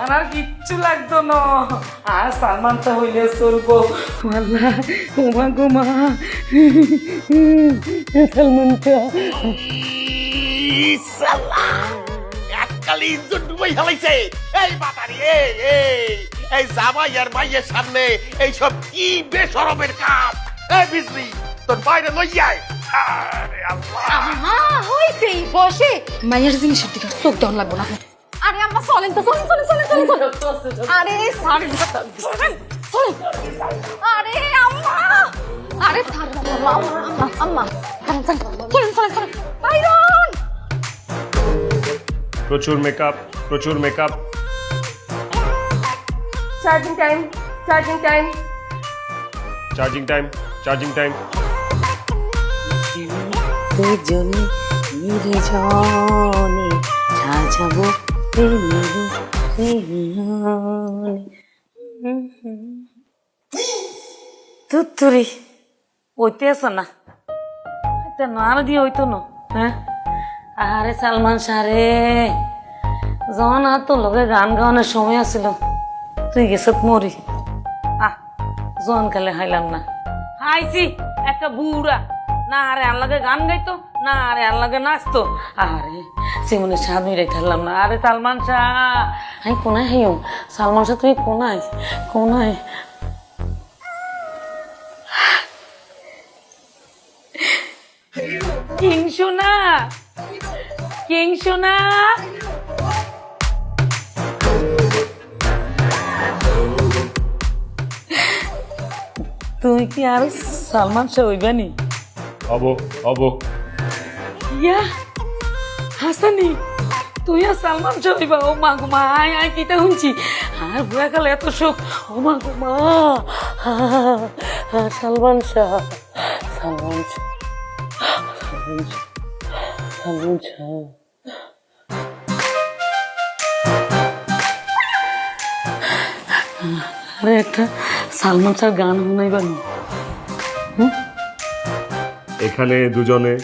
আর আর কিচ্ছু লাগতো না। আর সালমানটা হইলে চলবো। আল্লাহ ওমা গো মা। সালমানটা। এককালে ইজ্জত ডুবাই ফেলাইছে এই বাতারি এই এই এই জামাই আর মাইয়ের সামনে এইসব কি বেসরমের কাজ এই বিজলি তোর বাইরে লই যায় আরে আল্লাহ বসে মায়ের জিনিসের দিকে চোখ দেওয়া লাগবো না। আরে আম্মা চলেন তো চলেন চলেন চলেন চলেন। চলেন আরে চলেন চলেন। আরে আম্মা আরে আম্মা চলেন চলেন চলেন চলেন বাইরন! প্রচুর মেকআপ প্রচুর makeup charging time charging time charging time charging time দুজনে সাজাবো তুত্তুরি ওইতে আছে না এটা নার দিয়ে হইতো না হ্যাঁ আরে সালমান সারে যখন আর তোর লগে গান গাওয়ানোর সময় আছিল তুই গেছত মরি আহ জন কালে হাইলাম না হাইছি একটা বুড়া না আরে আল্লাগে গান গাইতো না আরে আল্লাগে নাচতো আরে সেমনে স্বাদ মিরাই থাকলাম না আরে সালমান শাহ হাই কোনায় হাইও সালমান শাহ তুমি কোনায় কোনায় কিং সোনা। কিং সোনা। তুমি কি আর সালমান শাহ হইবানি হব হব। ইয়া হাসানি তুই আর সালমান শাহ হইবা? ও মা গো মা আয় আয় কিটা শুনছি। আর বুয়া কালে এত সুখ ও মা গো মা সালমান শাহ সালমান শাহ। শাহ সালমান শাহ আরে একটা সালমান শাহ গান শুনাইবানি? এখানে দুজনে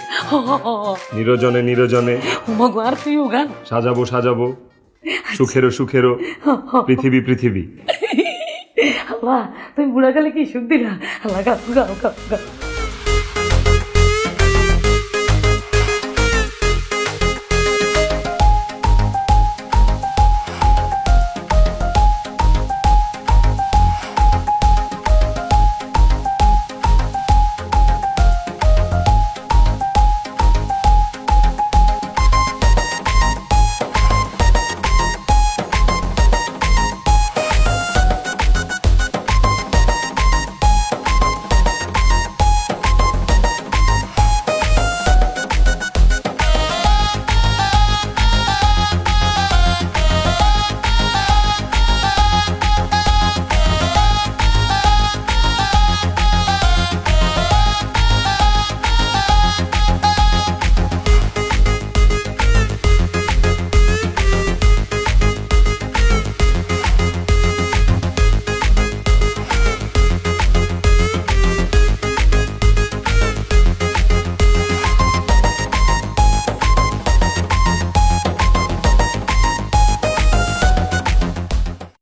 নিরজনে নিরজনে আর তুইও গান। সাজাবো সাজাবো সুখেরো সুখেরো পৃথিবী পৃথিবী। আল্লাহ তুমি বুড়া কালে কি সুখ দিলা? আল্লাহ গাও গাও গাও গাও।